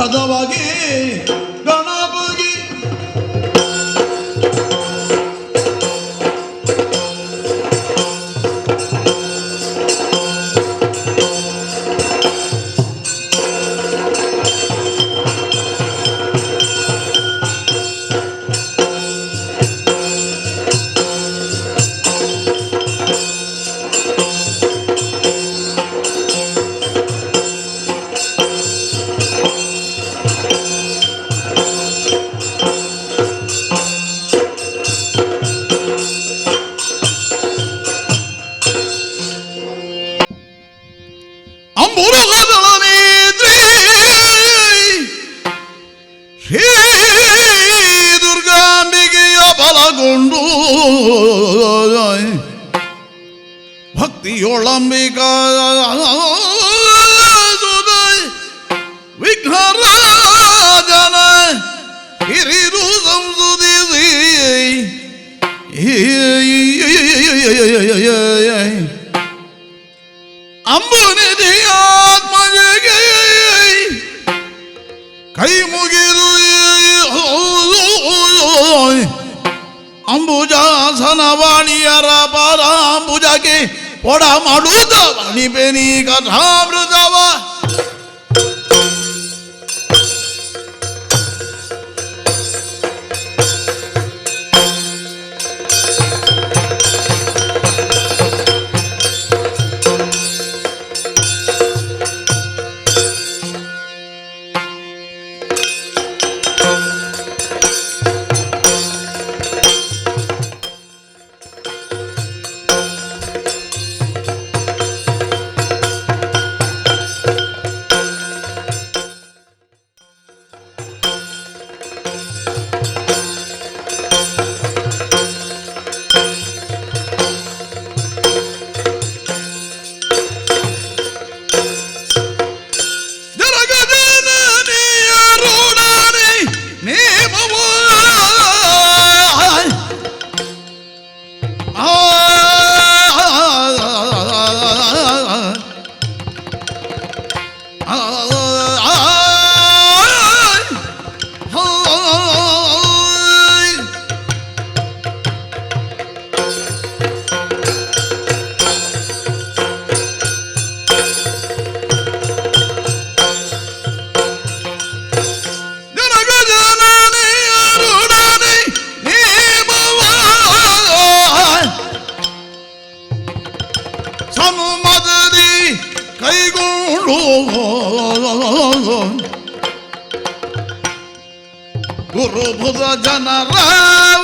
ಗಜಮುಖದವಾಗಿ അമ്പുനിധി ആത്മജകൈ കൈമുകിൽ అంబుజాసనవాణియర పరాంబుజకి పొడమడుద వణిపెని కథామృతవా ಗುರುಭುಜ ಜನರ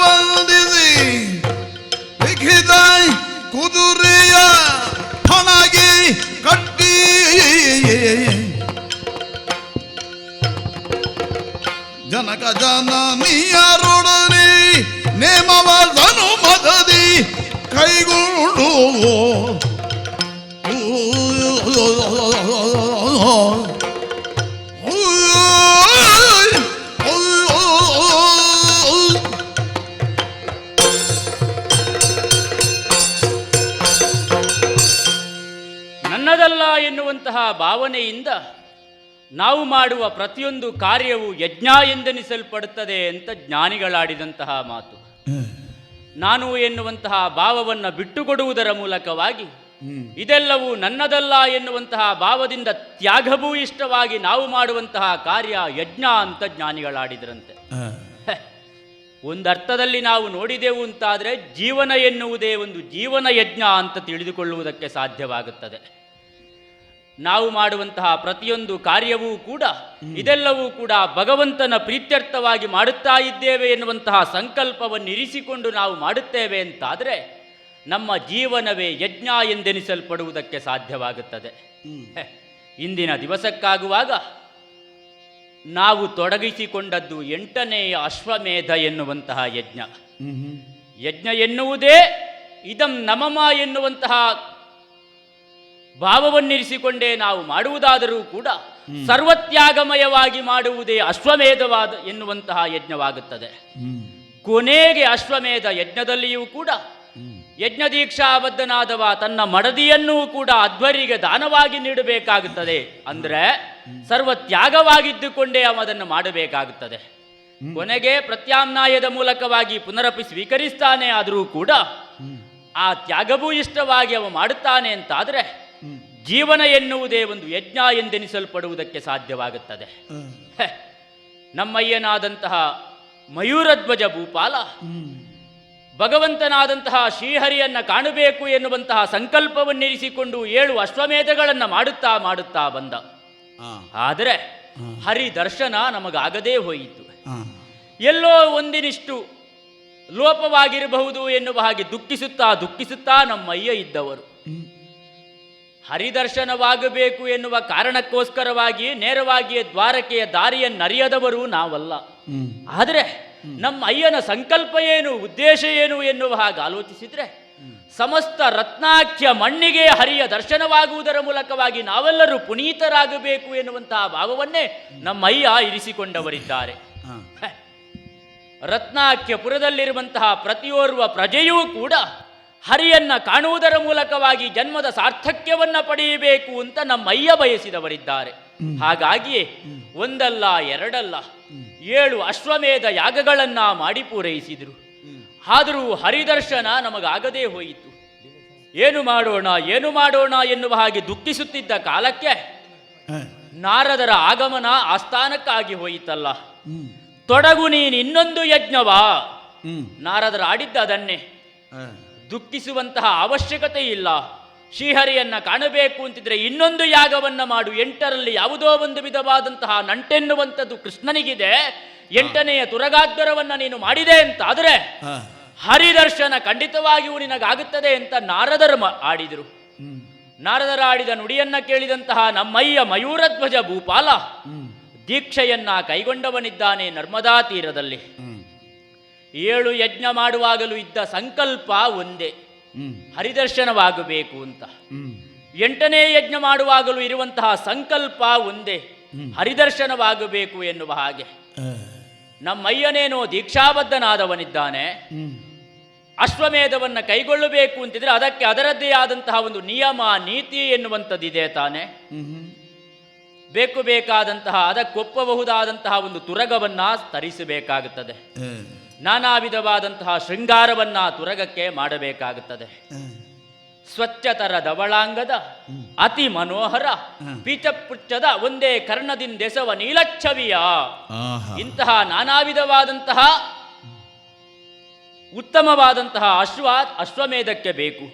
ವಂದಿಸಿ ಲಿಖಿತ ಕುದುರೆಯ ಹಣಗೆ ಕಟ್ಟಿ. ಜನಕ ಜನನಿಯರೊಡನೆ ನೇಮವ ಮದದಿ ಕೈಗೊಂಡು ಭಾವನೆಯಿಂದ ನಾವು ಮಾಡುವ ಪ್ರತಿಯೊಂದು ಕಾರ್ಯವು ಯಜ್ಞ ಎಂದೆನಿಸಲ್ಪಡುತ್ತದೆ ಅಂತ ಜ್ಞಾನಿಗಳಾಡಿದಂತಹ ಮಾತು. ನಾನು ಎನ್ನುವಂತಹ ಭಾವವನ್ನು ಬಿಟ್ಟುಕೊಡುವುದರ ಮೂಲಕವಾಗಿ ಇದೆಲ್ಲವೂ ನನ್ನದಲ್ಲ ಎನ್ನುವಂತಹ ಭಾವದಿಂದ ತ್ಯಾಗಭೂಯಿಷ್ಠವಾಗಿ ನಾವು ಮಾಡುವಂತಹ ಕಾರ್ಯ ಯಜ್ಞ ಅಂತ ಜ್ಞಾನಿಗಳಾಡಿದ್ರಂತೆ. ಒಂದರ್ಥದಲ್ಲಿ ನಾವು ನೋಡಿದೆವು ಅಂತಾದರೆ ಜೀವನ ಎನ್ನುವುದೇ ಒಂದು ಜೀವನ ಯಜ್ಞ ಅಂತ ತಿಳಿದುಕೊಳ್ಳುವುದಕ್ಕೆ ಸಾಧ್ಯವಾಗುತ್ತದೆ. ನಾವು ಮಾಡುವಂತಹ ಪ್ರತಿಯೊಂದು ಕಾರ್ಯವೂ ಕೂಡ ಇದೆಲ್ಲವೂ ಕೂಡ ಭಗವಂತನ ಪ್ರೀತ್ಯರ್ಥವಾಗಿ ಮಾಡುತ್ತಾ ಇದ್ದೇವೆ ಎನ್ನುವಂತಹ ಸಂಕಲ್ಪವನ್ನು ಇರಿಸಿಕೊಂಡು ನಾವು ಮಾಡುತ್ತೇವೆ ಅಂತಾದರೆ ನಮ್ಮ ಜೀವನವೇ ಯಜ್ಞ ಎಂದೆನಿಸಲ್ಪಡುವುದಕ್ಕೆ ಸಾಧ್ಯವಾಗುತ್ತದೆ. ಇಂದಿನ ದಿವಸಕ್ಕಾಗುವಾಗ ನಾವು ತೊಡಗಿಸಿಕೊಂಡದ್ದು ಎಂಟನೆಯ ಅಶ್ವಮೇಧ ಎನ್ನುವಂತಹ ಯಜ್ಞ. ಯಜ್ಞ ಎನ್ನುವುದೇ ಇದಂ ನಮಮ ಎನ್ನುವಂತಹ ಭಾವವನ್ನಿರಿಸಿಕೊಂಡೇ ನಾವು ಮಾಡುವುದಾದರೂ ಕೂಡ ಸರ್ವತ್ಯಾಗಮಯವಾಗಿ ಮಾಡುವುದೇ ಅಶ್ವಮೇಧವಾದ ಎನ್ನುವಂತಹ ಯಜ್ಞವಾಗುತ್ತದೆ. ಕೊನೆಗೆ ಅಶ್ವಮೇಧ ಯಜ್ಞದಲ್ಲಿಯೂ ಕೂಡ ಯಜ್ಞ ದೀಕ್ಷಾಬದ್ಧನಾದವ ತನ್ನ ಮಡದಿಯನ್ನೂ ಕೂಡ ಅಧ್ವರಿಗೆ ದಾನವಾಗಿ ನೀಡಬೇಕಾಗುತ್ತದೆ. ಅಂದ್ರೆ ಸರ್ವ ತ್ಯಾಗವಾಗಿದ್ದುಕೊಂಡೇ ಅವದನ್ನು ಮಾಡಬೇಕಾಗುತ್ತದೆ. ಕೊನೆಗೆ ಪ್ರತ್ಯಾಮ್ನಾಯದ ಮೂಲಕವಾಗಿ ಪುನರಪಿ ಸ್ವೀಕರಿಸ್ತಾನೆ ಆದರೂ ಕೂಡ ಆ ತ್ಯಾಗವೂ ಇಷ್ಟವಾಗಿ ಅವ ಮಾಡುತ್ತಾನೆ ಅಂತಾದ್ರೆ ಜೀವನ ಎನ್ನುವುದೇ ಒಂದು ಯಜ್ಞ ಎಂದೆನಿಸಲ್ಪಡುವುದಕ್ಕೆ ಸಾಧ್ಯವಾಗುತ್ತದೆ. ನಮ್ಮಯ್ಯನಾದಂತಹ ಮಯೂರಧ್ವಜ ಭೂಪಾಲ ಭಗವಂತನಾದಂತಹ ಶ್ರೀಹರಿಯನ್ನ ಕಾಣಬೇಕು ಎನ್ನುವಂತಹ ಸಂಕಲ್ಪವನ್ನಿರಿಸಿಕೊಂಡು ಏಳು ಅಶ್ವಮೇಧಗಳನ್ನು ಮಾಡುತ್ತಾ ಮಾಡುತ್ತಾ ಬಂದ. ಆದರೆ ಹರಿ ದರ್ಶನ ನಮಗಾಗದೇ ಹೋಯಿತು. ಎಲ್ಲೋ ಒಂದಿನಿಷ್ಟು ಲೋಪವಾಗಿರಬಹುದು ಎನ್ನುವ ಹಾಗೆ ದುಃಖಿಸುತ್ತಾ ದುಃಖಿಸುತ್ತಾ ನಮ್ಮಯ್ಯ ಇದ್ದವರು. ಹರಿದರ್ಶನವಾಗಬೇಕು ಎನ್ನುವ ಕಾರಣಕ್ಕೋಸ್ಕರವಾಗಿ ನೇರವಾಗಿ ದ್ವಾರಕೆಯ ದಾರಿಯನ್ನರಿಯದವರು ನಾವಲ್ಲ. ಆದರೆ ನಮ್ಮ ಅಯ್ಯನ ಸಂಕಲ್ಪ ಏನು ಉದ್ದೇಶ ಏನು ಎನ್ನುವ ಹಾಗೆ ಆಲೋಚಿಸಿದ್ರೆ ಸಮಸ್ತ ರತ್ನಾಖ್ಯ ಮಣ್ಣಿಗೆ ಹರಿಯ ದರ್ಶನವಾಗುವುದರ ಮೂಲಕವಾಗಿ ನಾವೆಲ್ಲರೂ ಪುನೀತರಾಗಬೇಕು ಎನ್ನುವಂತಹ ಭಾವವನ್ನೇ ನಮ್ಮ ಅಯ್ಯ ಇರಿಸಿಕೊಂಡವರಿದ್ದಾರೆ. ರತ್ನಾಖ್ಯಪುರದಲ್ಲಿರುವಂತಹ ಪ್ರತಿಯೋರ್ವ ಪ್ರಜೆಯೂ ಕೂಡ ಹರಿಯನ್ನ ಕಾಣುವುದರ ಮೂಲಕವಾಗಿ ಜನ್ಮದ ಸಾರ್ಥಕ್ಯವನ್ನ ಪಡೆಯಬೇಕು ಅಂತ ನಮ್ಮ ಅಯ್ಯ ಬಯಸಿದವರಿದ್ದಾರೆ ಹಾಗಾಗಿಯೇ ಒಂದಲ್ಲ ಎರಡಲ್ಲ ಏಳು ಅಶ್ವಮೇಧ ಯಾಗಗಳನ್ನ ಮಾಡಿ ಪೂರೈಸಿದರು. ಆದರೂ ಹರಿದರ್ಶನ ನಮಗಾಗದೇ ಹೋಯಿತು. ಏನು ಮಾಡೋಣ ಏನು ಮಾಡೋಣ ಎನ್ನುವ ಹಾಗೆ ದುಃಖಿಸುತ್ತಿದ್ದ ಕಾಲಕ್ಕೆ ನಾರದರ ಆಗಮನ ಆಸ್ಥಾನಕ್ಕಾಗಿ ಹೋಯಿತಲ್ಲ. ತೊಡಗು ನೀನು ಇನ್ನೊಂದು ಯಜ್ಞವಾ? ನಾರದರ ಆಡಿದ್ದ ಅದನ್ನೇ. ದುಃಖಿಸುವಂತಹ ಅವಶ್ಯಕತೆ ಇಲ್ಲ. ಶ್ರೀಹರಿಯನ್ನ ಕಾಣಬೇಕು ಅಂತಿದ್ರೆ ಇನ್ನೊಂದು ಯಾಗವನ್ನ ಮಾಡು. ಎಂಟರಲ್ಲಿ ಯಾವುದೋ ಒಂದು ವಿಧವಾದಂತಹ ನಂಟೆನ್ನುವಂಥದ್ದು ಕೃಷ್ಣನಿಗಿದೆ. ಎಂಟನೆಯ ತುರಗಾದ್ವರವನ್ನ ನೀನು ಮಾಡಿದೆ ಅಂತ ಆದರೆ ಹರಿದರ್ಶನ ಖಂಡಿತವಾಗಿಯೂ ನಿನಗಾಗುತ್ತದೆ ಅಂತ ನಾರದರು ಆಡಿದರು. ನಾರದರ ಆಡಿದ ನುಡಿಯನ್ನ ಕೇಳಿದಂತಹ ನಮ್ಮಯ್ಯ ಮಯೂರಧ್ವಜ ಭೂಪಾಲ ದೀಕ್ಷೆಯನ್ನ ಕೈಗೊಂಡವನಿದ್ದಾನೆ ನರ್ಮದಾ ತೀರದಲ್ಲಿ. ಏಳು ಯಜ್ಞ ಮಾಡುವಾಗಲೂ ಇದ್ದ ಸಂಕಲ್ಪ ಒಂದೇ. ಹರಿದರ್ಶನವಾಗಬೇಕು ಅಂತ. ಎಂಟನೇ ಯಜ್ಞ ಮಾಡುವಾಗಲೂ ಇರುವಂತಹ ಸಂಕಲ್ಪ ಒಂದೇ. ಹರಿದರ್ಶನವಾಗಬೇಕು ಎನ್ನುವ ಹಾಗೆ. ನಮ್ಮಯ್ಯನೇನೋ ದೀಕ್ಷಾಬದ್ಧನಾದವನಿದ್ದಾನೆ. ಅಶ್ವಮೇಧವನ್ನು ಕೈಗೊಳ್ಳಬೇಕು ಅಂತಿದ್ರೆ ಅದಕ್ಕೆ ಅದರದ್ದೇ ಆದಂತಹ ಒಂದು ನಿಯಮ ನೀತಿ ಎನ್ನುವಂಥದ್ದಿದೆ ತಾನೆ. ಬೇಕು ಬೇಕಾದಂತಹ ಅದಕ್ಕೊಪ್ಪಬಹುದಾದಂತಹ ಒಂದು ತುರಗವನ್ನ ತರಿಸಬೇಕಾಗುತ್ತದೆ. ನಾನಾ ವಿಧವಾದಂತಹ ಶೃಂಗಾರವನ್ನ ತುರಗಕ್ಕೆ ಮಾಡಬೇಕಾಗುತ್ತದೆ. ಸ್ವಚ್ಛತರ ದವಳಾಂಗದ ಅತಿ ಮನೋಹರ ಪೀಚಪುಚ್ಚದ ಒಂದೇ ಕರ್ಣದಿಂದೆಸವ ನೀಲಚ್ಛವಿಯ. ಇಂತಹ ನಾನಾ ವಿಧವಾದಂತಹ ಉತ್ತಮವಾದಂತಹ ಅಶ್ವ ಅಶ್ವಮೇಧಕ್ಕೆ ಬೇಕು.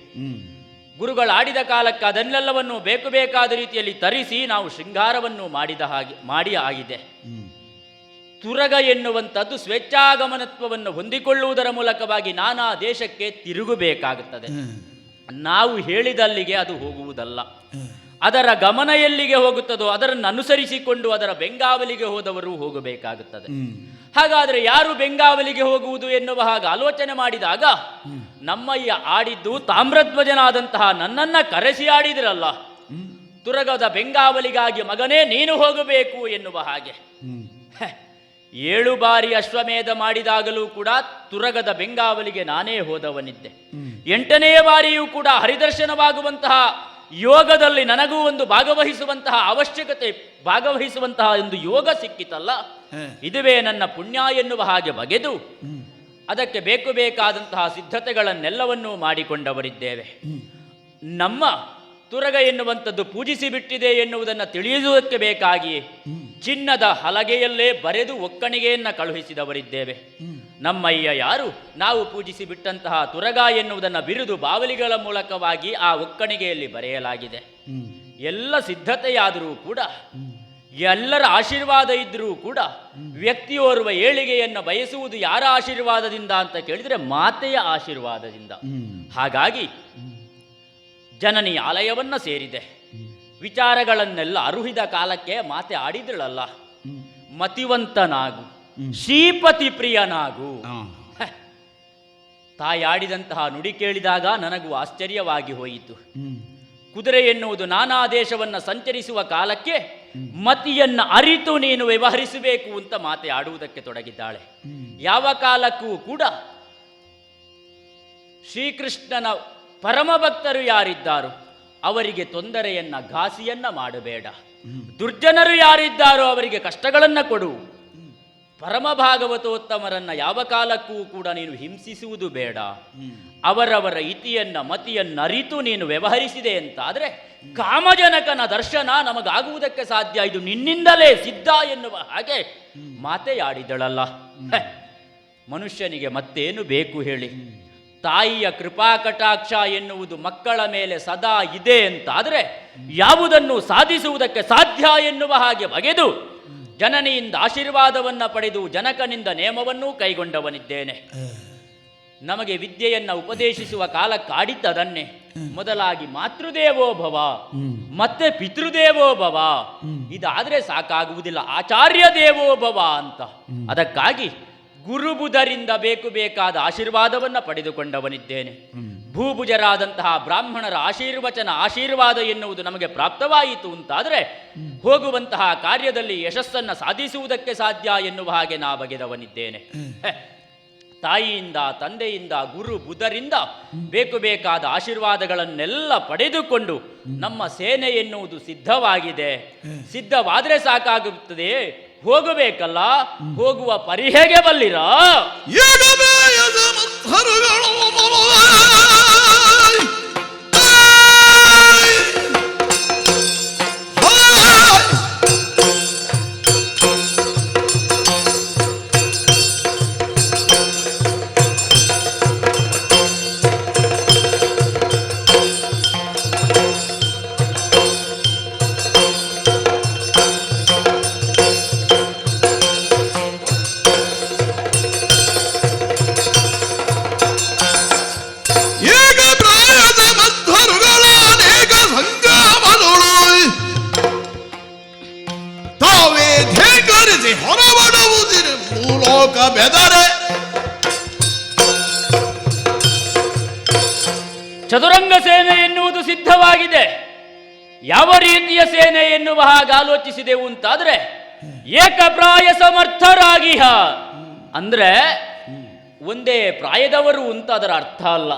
ಗುರುಗಳಾಡಿದ ಕಾಲಕ್ಕೆ ಅದನ್ನೆಲ್ಲವನ್ನು ಬೇಕು ಬೇಕಾದ ರೀತಿಯಲ್ಲಿ ತರಿಸಿ ನಾವು ಶೃಂಗಾರವನ್ನು ಮಾಡಿದ ಹಾಗೆ ಮಾಡಿ ಆಗಿದೆ. ತುರಗ ಎನ್ನುವಂಥದ್ದು ಸ್ವೇಚ್ಛಾಗಮನತ್ವವನ್ನು ಹೊಂದಿಕೊಳ್ಳುವುದರ ಮೂಲಕವಾಗಿ ನಾನಾ ದೇಶಕ್ಕೆ ತಿರುಗಬೇಕಾಗುತ್ತದೆ. ನಾವು ಹೇಳಿದಲ್ಲಿಗೆ ಅದು ಹೋಗುವುದಲ್ಲ. ಅದರ ಗಮನ ಎಲ್ಲಿಗೆ ಹೋಗುತ್ತದೋ ಅದರನ್ನು ಅನುಸರಿಸಿಕೊಂಡು ಅದರ ಬೆಂಗಾವಲಿಗೆ ಹೋದವರು ಹೋಗಬೇಕಾಗುತ್ತದೆ. ಹಾಗಾದರೆ ಯಾರು ಬೆಂಗಾವಲಿಗೆ ಹೋಗುವುದು ಎನ್ನುವ ಹಾಗೆ ಆಲೋಚನೆ ಮಾಡಿದಾಗ ನಮ್ಮಯ್ಯ ಆಡಿದ್ದು ತಾಮ್ರಧ್ವಜನಾದಂತಹ ನನ್ನನ್ನ ಕರೆಸಿ ಆಡಿದಿರಲ್ಲ. ತುರಗದ ಬೆಂಗಾವಲಿಗಾಗಿ ಮಗನೇ ನೀನು ಹೋಗಬೇಕು ಎನ್ನುವ ಹಾಗೆ. ಏಳು ಬಾರಿ ಅಶ್ವಮೇಧ ಮಾಡಿದಾಗಲೂ ಕೂಡ ತುರಗದ ಬೆಂಗಾವಲಿಗೆ ನಾನೇ ಹೋದವನಿದ್ದೆ. ಎಂಟನೇ ಬಾರಿಯೂ ಕೂಡ ಹರಿದರ್ಶನವಾಗುವಂತಹ ಯೋಗದಲ್ಲಿ ನನಗೂ ಒಂದು ಭಾಗವಹಿಸುವಂತಹ ಅವಶ್ಯಕತೆ ಭಾಗವಹಿಸುವಂತಹ ಒಂದು ಯೋಗ ಸಿಕ್ಕಿತಲ್ಲ. ಇದುವೇ ನನ್ನ ಪುಣ್ಯ ಎನ್ನುವ ಹಾಗೆ ಬಗೆದು ಅದಕ್ಕೆ ಬೇಕು ಬೇಕಾದಂತಹ ಸಿದ್ಧತೆಗಳನ್ನೆಲ್ಲವನ್ನೂ ಮಾಡಿಕೊಂಡವರಿದ್ದೇವೆ. ನಮ್ಮ ತುರಗ ಎನ್ನುವಂಥದ್ದು ಪೂಜಿಸಿ ಬಿಟ್ಟಿದೆ ಎನ್ನುವುದನ್ನು ತಿಳಿಯುವುದಕ್ಕೆ ಬೇಕಾಗಿ ಚಿನ್ನದ ಹಲಗೆಯಲ್ಲೇ ಬರೆದು ಒಕ್ಕಣಿಗೆಯನ್ನ ಕಳುಹಿಸಿದವರಿದ್ದೇವೆ. ನಮ್ಮಯ್ಯ ಯಾರು? ನಾವು ಪೂಜಿಸಿ ಬಿಟ್ಟಂತಹ ತುರಗ ಎನ್ನುವುದನ್ನು ಬಿರುದು ಬಾವಲಿಗಳ ಮೂಲಕವಾಗಿ ಆ ಒಕ್ಕಣಿಗೆಯಲ್ಲಿ ಬರೆಯಲಾಗಿದೆ. ಎಲ್ಲ ಸಿದ್ಧತೆಯಾದರೂ ಕೂಡ ಎಲ್ಲರ ಆಶೀರ್ವಾದ ಇದ್ದರೂ ಕೂಡ ವ್ಯಕ್ತಿಯೋರ್ವ ಏಳಿಗೆಯನ್ನು ಬಯಸುವುದು ಯಾರ ಆಶೀರ್ವಾದದಿಂದ ಅಂತ ಕೇಳಿದರೆ ಮಾತೆಯ ಆಶೀರ್ವಾದದಿಂದ. ಹಾಗಾಗಿ ಜನನಿ ಆಲಯವನ್ನ ಸೇರಿದೆ. ವಿಚಾರಗಳನ್ನೆಲ್ಲ ಅರುಹಿದ ಕಾಲಕ್ಕೆ ಮಾತೆ ಆಡಿದಳಲ್ಲ ಮತಿವಂತನಾಗು ಶ್ರೀಪತಿ ಪ್ರಿಯನಾಗು. ತಾಯಿ ಆಡಿದಂತಹ ನುಡಿ ಕೇಳಿದಾಗ ನನಗೂ ಆಶ್ಚರ್ಯವಾಗಿ ಹೋಯಿತು. ಕುದುರೆ ಎನ್ನುವುದು ನಾನಾ ದೇಶವನ್ನು ಸಂಚರಿಸುವ ಕಾಲಕ್ಕೆ ಮತಿಯನ್ನ ಅರಿತು ನೀನು ವ್ಯವಹರಿಸಬೇಕು ಅಂತ ಮಾತೆ ಆಡುವುದಕ್ಕೆ ತೊಡಗಿದ್ದಾಳೆ. ಯಾವ ಕಾಲಕ್ಕೂ ಕೂಡ ಶ್ರೀಕೃಷ್ಣನ ಪರಮ ಭಕ್ತರು ಯಾರಿದ್ದಾರೋ ಅವರಿಗೆ ತೊಂದರೆಯನ್ನ, ಘಾಸಿಯನ್ನ ಮಾಡಬೇಡ. ದುರ್ಜನರು ಯಾರಿದ್ದಾರೋ ಅವರಿಗೆ ಕಷ್ಟಗಳನ್ನ ಕೊಡು. ಪರಮ ಭಾಗವತೋತ್ತಮರನ್ನ ಯಾವ ಕಾಲಕ್ಕೂ ಕೂಡ ನೀನು ಹಿಂಸಿಸುವುದು ಬೇಡ. ಅವರವರ ಇತಿಯನ್ನ, ಮತಿಯನ್ನ ಅರಿತು ನೀನು ವ್ಯವಹರಿಸಿದೆ ಅಂತ ಆದ್ರೆ ಕಾಮಜನಕನ ದರ್ಶನ ನಮಗಾಗುವುದಕ್ಕೆ ಸಾಧ್ಯ. ಇದು ನಿನ್ನಿಂದಲೇ ಸಿದ್ಧ ಎನ್ನುವ ಹಾಗೆ ಮಾತೆಯಾಡಿದಳಲ್ಲ. ಮನುಷ್ಯನಿಗೆ ಮತ್ತೇನು ಬೇಕು ಹೇಳಿ? ತಾಯಿಯ ಕೃಪಾ ಕಟಾಕ್ಷ ಎನ್ನುವುದು ಮಕ್ಕಳ ಮೇಲೆ ಸದಾ ಇದೆ ಅಂತಾದರೆ ಯಾವುದನ್ನು ಸಾಧಿಸುವುದಕ್ಕೆ ಸಾಧ್ಯ ಎನ್ನುವ ಹಾಗೆ ಬಗೆದು ಜನನಿಯಿಂದ ಆಶೀರ್ವಾದವನ್ನ ಪಡೆದು ಜನಕನಿಂದ ನೇಮವನ್ನೂ ಕೈಗೊಂಡವನಿದ್ದೇನೆ. ನಮಗೆ ವಿದ್ಯೆಯನ್ನ ಉಪದೇಶಿಸುವ ಕಾಲ ಕಾಡಿದ್ದದನ್ನೇ ಮೊದಲಾಗಿ ಮಾತೃದೇವೋ ಭವ, ಮತ್ತೆ ಪಿತೃದೇವೋ ಭವ. ಇದಾದ್ರೆ ಸಾಕಾಗುವುದಿಲ್ಲ. ಆಚಾರ್ಯ ದೇವೋ ಭವ ಅಂತ. ಅದಕ್ಕಾಗಿ ಗುರುಬುಧರಿಂದ ಬೇಕು ಬೇಕಾದ ಆಶೀರ್ವಾದವನ್ನ ಪಡೆದುಕೊಂಡವನಿದ್ದೇನೆ. ಭೂಭುಜರಾದಂತಹ ಬ್ರಾಹ್ಮಣರ ಆಶೀರ್ವಚನ ಆಶೀರ್ವಾದ ಎನ್ನುವುದು ನಮಗೆ ಪ್ರಾಪ್ತವಾಯಿತು ಅಂತಾದರೆ ಹೋಗುವಂತಹ ಕಾರ್ಯದಲ್ಲಿ ಯಶಸ್ಸನ್ನ ಸಾಧಿಸುವುದಕ್ಕೆ ಸಾಧ್ಯ ಎನ್ನುವ ಹಾಗೆ ನಾ ಬಗೆದವನಿದ್ದೇನೆ. ತಾಯಿಯಿಂದ ತಂದೆಯಿಂದ ಗುರು ಬುಧರಿಂದ ಬೇಕು ಬೇಕಾದ ಆಶೀರ್ವಾದಗಳನ್ನೆಲ್ಲ ಪಡೆದುಕೊಂಡು ನಮ್ಮ ಸೇನೆ ಎನ್ನುವುದು ಸಿದ್ಧವಾಗಿದೆ. ಸಿದ್ಧವಾದರೆ ಸಾಕಾಗುತ್ತದೆ ಹೋಗಬೇಕಲ್ಲ ಹೋಗುವ ಪರಿಹೆಗೆ ಬಲ್ಲಿರಾ? ಚದುರಂಗ ಸೇನೆ ಎನ್ನುವುದು ಸಿದ್ಧವಾಗಿದೆ. ಯಾವ ರೀತಿಯ ಸೇನೆ ಎನ್ನುವ ಹಾಗೆ ಆಲೋಚಿಸಿದೆವು ಅಂತಾದ್ರೆ ಏಕಪ್ರಾಯ ಸಮರ್ಥರಾಗಿಹ ಅಂದ್ರೆ ಒಂದೇ ಪ್ರಾಯದವರು ಅಂತ ಅದರ ಅರ್ಥ ಅಲ್ಲ.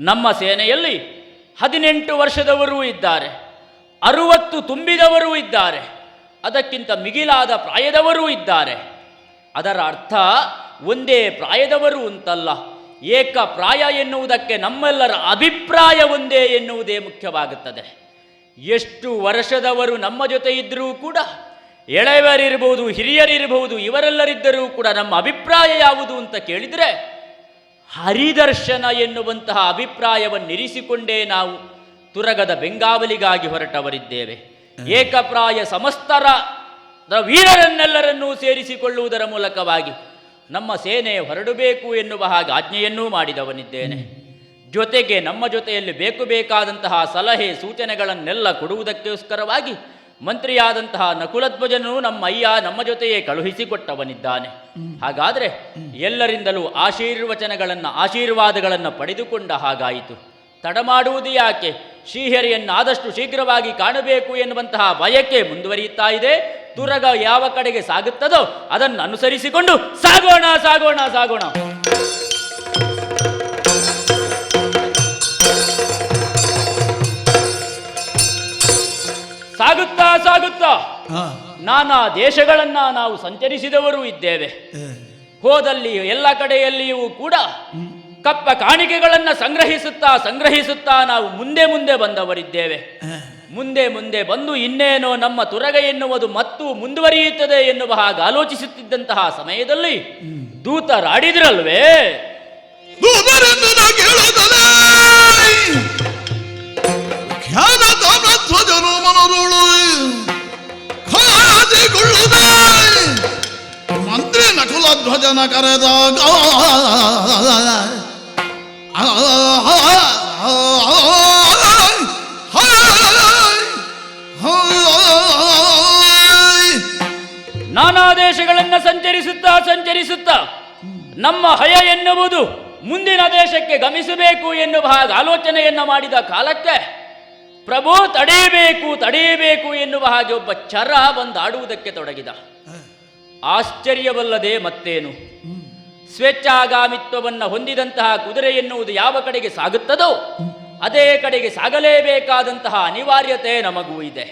ನಮ್ಮ ಸೇನೆಯಲ್ಲಿ ಹದಿನೆಂಟು ವರ್ಷದವರೂ ಇದ್ದಾರೆ. ಅರುವತ್ತು ತುಂಬಿದವರೂ ಇದ್ದಾರೆ. ಅದಕ್ಕಿಂತ ಮಿಗಿಲಾದ ಪ್ರಾಯದವರೂ ಇದ್ದಾರೆ. ಅದರ ಅರ್ಥ ಒಂದೇ ಪ್ರಾಯದವರು ಅಂತಲ್ಲ ಏಕ ಪ್ರಾಯ ಎನ್ನುವುದಕ್ಕೆ ನಮ್ಮೆಲ್ಲರ ಅಭಿಪ್ರಾಯ ಒಂದೇ ಎನ್ನುವುದೇ ಮುಖ್ಯವಾಗುತ್ತದೆ. ಎಷ್ಟು ವರ್ಷದವರು ನಮ್ಮ ಜೊತೆ ಇದ್ದರೂ ಕೂಡ ಎಳೆಯವರಿರ್ಬೋದು ಹಿರಿಯರಿರಬಹುದು ಇವರೆಲ್ಲರಿದ್ದರೂ ಕೂಡ ನಮ್ಮ ಅಭಿಪ್ರಾಯ ಯಾವುದು ಅಂತ ಕೇಳಿದರೆ, ಹರಿದರ್ಶನ ಎನ್ನುವಂತಹ ಅಭಿಪ್ರಾಯವನ್ನಿರಿಸಿಕೊಂಡೇ ನಾವು ತುರಗದ ಬೆಂಗಾವಲಿಗಾಗಿ ಹೊರಟವರಿದ್ದೇವೆ. ಏಕಪ್ರಾಯ ಸಮಸ್ತರ ವೀರರನ್ನೆಲ್ಲರನ್ನೂ ಸೇರಿಸಿಕೊಳ್ಳುವುದರ ಮೂಲಕವಾಗಿ ನಮ್ಮ ಸೇನೆ ಹೊರಡಬೇಕು ಎನ್ನುವ ಹಾಗೆ ಆಜ್ಞೆಯನ್ನೂ ಮಾಡಿದವನಿದ್ದೇನೆ. ಜೊತೆಗೆ ನಮ್ಮ ಜೊತೆಯಲ್ಲಿ ಬೇಕು ಬೇಕಾದಂತಹ ಸಲಹೆ ಸೂಚನೆಗಳನ್ನೆಲ್ಲ ಕೊಡುವುದಕ್ಕೋಸ್ಕರವಾಗಿ ಮಂತ್ರಿಯಾದಂತಹ ನಕುಲಧ್ವಜನೂ ನಮ್ಮ ಅಯ್ಯ ನಮ್ಮ ಜೊತೆಯೇ ಕಳುಹಿಸಿಕೊಟ್ಟವನಿದ್ದಾನೆ. ಹಾಗಾದರೆ ಎಲ್ಲರಿಂದಲೂ ಆಶೀರ್ವಚನಗಳನ್ನು, ಆಶೀರ್ವಾದಗಳನ್ನು ಪಡೆದುಕೊಂಡ ಹಾಗಾಯಿತು. ತಡ ಮಾಡುವುದು ಯಾಕೆ? ಶ್ರೀಹರಿಯನ್ನು ಆದಷ್ಟು ಶೀಘ್ರವಾಗಿ ಕಾಣಬೇಕು ಎನ್ನುವಂತಹ ಬಯಕೆ ಮುಂದುವರಿಯುತ್ತಾ ಇದೆ. ತುರಗ ಯಾವ ಕಡೆಗೆ ಸಾಗುತ್ತದೋ ಅದನ್ನು ಅನುಸರಿಸಿಕೊಂಡು ಸಾಗೋಣ ಸಾಗೋಣ ಸಾಗೋಣ. ಸಾಗುತ್ತಾ ಸಾಗುತ್ತಾ ನಾನಾ ದೇಶಗಳನ್ನ ನಾವು ಸಂಚರಿಸಿದವರು ಇದ್ದೇವೆ. ಹೋದಲ್ಲಿ ಎಲ್ಲ ಕಡೆಯಲ್ಲಿಯೂ ಕೂಡ ಕಪ್ಪ ಕಾಣಿಕೆಗಳನ್ನ ಸಂಗ್ರಹಿಸುತ್ತಾ ಸಂಗ್ರಹಿಸುತ್ತಾ ನಾವು ಮುಂದೆ ಮುಂದೆ ಬಂದವರಿದ್ದೇವೆ. ಮುಂದೆ ಮುಂದೆ ಬಂದು ಇನ್ನೇನೋ ನಮ್ಮ ತುರಗ ಎನ್ನುವುದು ಮತ್ತು ಮುಂದುವರಿಯುತ್ತದೆ ಎನ್ನುವ ಹಾಗೆ ಆಲೋಚಿಸುತ್ತಿದ್ದಂತಹ ಸಮಯದಲ್ಲಿ ದೂತರಾಡಿದ್ರಲ್ವೇ ಮಂತ್ರಿ ನಕುಲ ಧ್ವಜನ ಕರೆದಾಗ ಸಂಚರಿಸುತ್ತಾ ಸಂಚರಿಸುತ್ತಾ ನಮ್ಮ ಹಯ ಎನ್ನುವುದು ಮುಂದಿನ ದೇಶಕ್ಕೆ ಗಮಿಸಬೇಕು ಎನ್ನುವ ಹಾಗೆ ಆಲೋಚನೆಯನ್ನ ಮಾಡಿದ ಕಾಲಕ್ಕೆ ಪ್ರಭು ತಡೆಯಬೇಕು ತಡೆಯಬೇಕು ಎನ್ನುವ ಹಾಗೆ ಒಬ್ಬ ಚರ ಬಂದಾಡುವುದಕ್ಕೆ ತೊಡಗಿದ. ಆಶ್ಚರ್ಯವಲ್ಲದೆ ಮತ್ತೇನು? ಸ್ವೇಚ್ಛಾಗಾಮಿತ್ವವನ್ನು ಹೊಂದಿದಂತಹ ಕುದುರೆ ಎನ್ನುವುದು ಯಾವ ಕಡೆಗೆ ಸಾಗುತ್ತದೋ ಅದೇ ಕಡೆಗೆ ಸಾಗಲೇಬೇಕಾದಂತಹ ಅನಿವಾರ್ಯತೆ ನಮಗೂ ಇದೆ.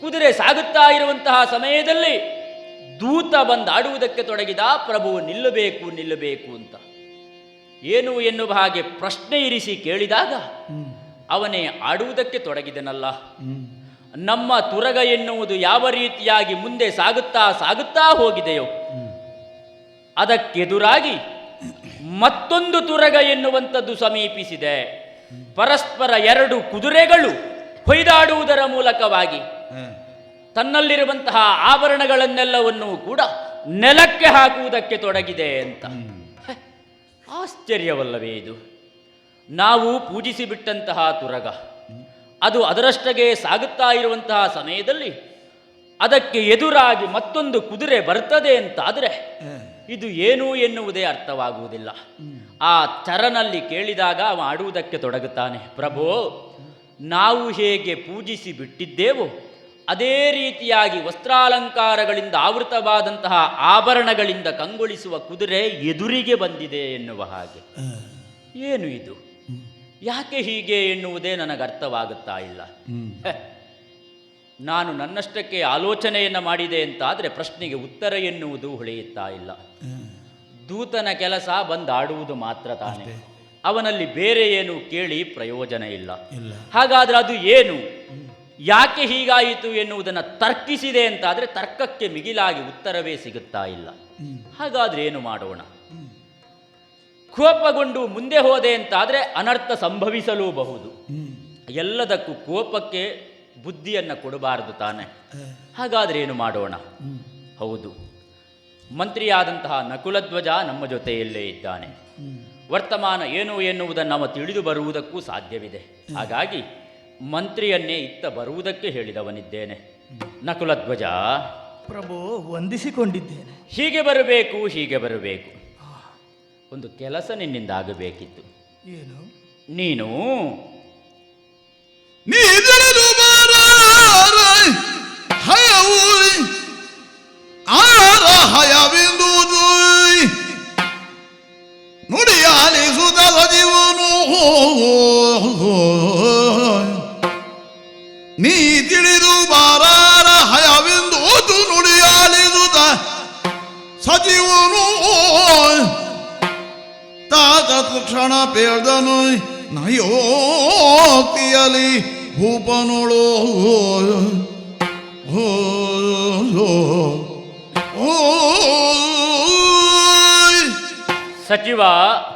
ಕುದುರೆ ಸಾಗುತ್ತಾ ಇರುವಂತಹ ಸಮಯದಲ್ಲಿ ದೂತ ಬಂದಾಡುವುದಕ್ಕೆ ತೊಡಗಿದ ಪ್ರಭು ನಿಲ್ಲಬೇಕು ನಿಲ್ಲಬೇಕು ಅಂತ. ಏನು ಎನ್ನುವ ಹಾಗೆ ಪ್ರಶ್ನೆ ಇರಿಸಿ ಕೇಳಿದಾಗ ಅವನೇ ಆಡುವುದಕ್ಕೆ ತೊಡಗಿದನಲ್ಲ. ನಮ್ಮ ತುರಗ ಎನ್ನುವುದು ಯಾವ ರೀತಿಯಾಗಿ ಮುಂದೆ ಸಾಗುತ್ತಾ ಸಾಗುತ್ತಾ ಹೋಗಿದೆಯೋ, ಅದಕ್ಕೆದುರಾಗಿ ಮತ್ತೊಂದು ತುರಗ ಎನ್ನುವಂಥದ್ದು ಸಮೀಪಿಸಿದೆ. ಪರಸ್ಪರ ಎರಡು ಕುದುರೆಗಳು ಹೊಯ್ದಾಡುವುದರ ಮೂಲಕವಾಗಿ ತನ್ನಲ್ಲಿರುವಂತಹ ಆಭರಣಗಳನ್ನೆಲ್ಲವನ್ನೂ ಕೂಡ ನೆಲಕ್ಕೆ ಹಾಕುವುದಕ್ಕೆ ತೊಡಗಿದೆ ಅಂತ. ಆಶ್ಚರ್ಯವಲ್ಲವೇ ಇದು. ನಾವು ಪೂಜಿಸಿ ಬಿಟ್ಟಂತಹ ತುರಗ ಅದು ಅದರಷ್ಟಗೆ ಸಾಗುತ್ತಾ ಇರುವಂತಹ ಸಮಯದಲ್ಲಿ ಅದಕ್ಕೆ ಎದುರಾಗಿ ಮತ್ತೊಂದು ಕುದುರೆ ಬರ್ತದೆ ಅಂತಾದರೆ ಇದು ಏನು ಎನ್ನುವುದೇ ಅರ್ಥವಾಗುವುದಿಲ್ಲ. ಆ ಚರನಲ್ಲಿ ಕೇಳಿದಾಗ ಅವ ಆಡುವುದಕ್ಕೆ ತೊಡಗುತ್ತಾನೆ. ಪ್ರಭೋ ನಾವು ಹೇಗೆ ಪೂಜಿಸಿ ಬಿಟ್ಟಿದ್ದೇವೋ ಅದೇ ರೀತಿಯಾಗಿ ವಸ್ತ್ರಾಲಂಕಾರಗಳಿಂದ ಆವೃತವಾದಂತಹ ಆಭರಣಗಳಿಂದ ಕಂಗೊಳಿಸುವ ಕುದುರೆ ಎದುರಿಗೆ ಬಂದಿದೆ ಎನ್ನುವ ಹಾಗೆ. ಏನು ಇದು? ಯಾಕೆ ಹೀಗೆ ಎನ್ನುವುದೇ ನನಗೆ ಅರ್ಥವಾಗುತ್ತಾ ಇಲ್ಲ ನಾನು ನನ್ನಷ್ಟಕ್ಕೆ ಆಲೋಚನೆಯನ್ನು ಮಾಡಿದೆ ಅಂತಾದರೆ ಪ್ರಶ್ನೆಗೆ ಉತ್ತರ ಎನ್ನುವುದು ಹೊಳೆಯುತ್ತಾ ಇಲ್ಲ. ದೂತನ ಕೆಲಸ ಬಂದಾಡುವುದು ಮಾತ್ರ ತಾನೆ. ಅವನಲ್ಲಿ ಬೇರೆ ಏನು ಕೇಳಿ ಪ್ರಯೋಜನ ಇಲ್ಲ. ಹಾಗಾದ್ರೆ ಅದು ಏನು? ಯಾಕೆ ಹೀಗಾಯಿತು ಎನ್ನುವುದನ್ನು ತರ್ಕಿಸಿದೆ ಅಂತಾದರೆ ತರ್ಕಕ್ಕೆ ಮಿಗಿಲಾಗಿ ಉತ್ತರವೇ ಸಿಗುತ್ತಾ ಇಲ್ಲ. ಹಾಗಾದ್ರೆ ಏನು ಮಾಡೋಣ? ಕೋಪಗೊಂಡು ಮುಂದೆ ಹೋದೆ ಅಂತಾದರೆ ಅನರ್ಥ ಸಂಭವಿಸಲೂಬಹುದು. ಎಲ್ಲದಕ್ಕೂ ಕೋಪಕ್ಕೆ ಬುದ್ಧಿಯನ್ನು ಕೊಡಬಾರದು ತಾನೆ. ಹಾಗಾದ್ರೆ ಏನು ಮಾಡೋಣ? ಹೌದು. ಮಂತ್ರಿಯಾದಂತಹ ನಕುಲಧ್ವಜ ನಮ್ಮ ಜೊತೆಯಲ್ಲೇ ಇದ್ದಾನೆ. ವರ್ತಮಾನ ಏನು ಎನ್ನುವುದನ್ನು ನಾವು ತಿಳಿದು ಬರುವುದಕ್ಕೂ ಸಾಧ್ಯವಿದೆ. ಹಾಗಾಗಿ ಮಂತ್ರಿಯನ್ನೇ ಇತ್ತ ಬರುವುದಕ್ಕೆ ಹೇಳಿದವನಿದ್ದೇನೆ. ನಕುಲಧ್ವಜ. ಪ್ರಭು ವಂದಿಸಿಕೊಂಡಿದ್ದೇನೆ. ಹೀಗೆ ಬರಬೇಕು ಹೀಗೆ ಬರಬೇಕು. ಒಂದು ಕೆಲಸ ನಿನ್ನಿಂದ ಆಗಬೇಕಿತ್ತು. ಏನು? ನೀನು? ನೀದರದು し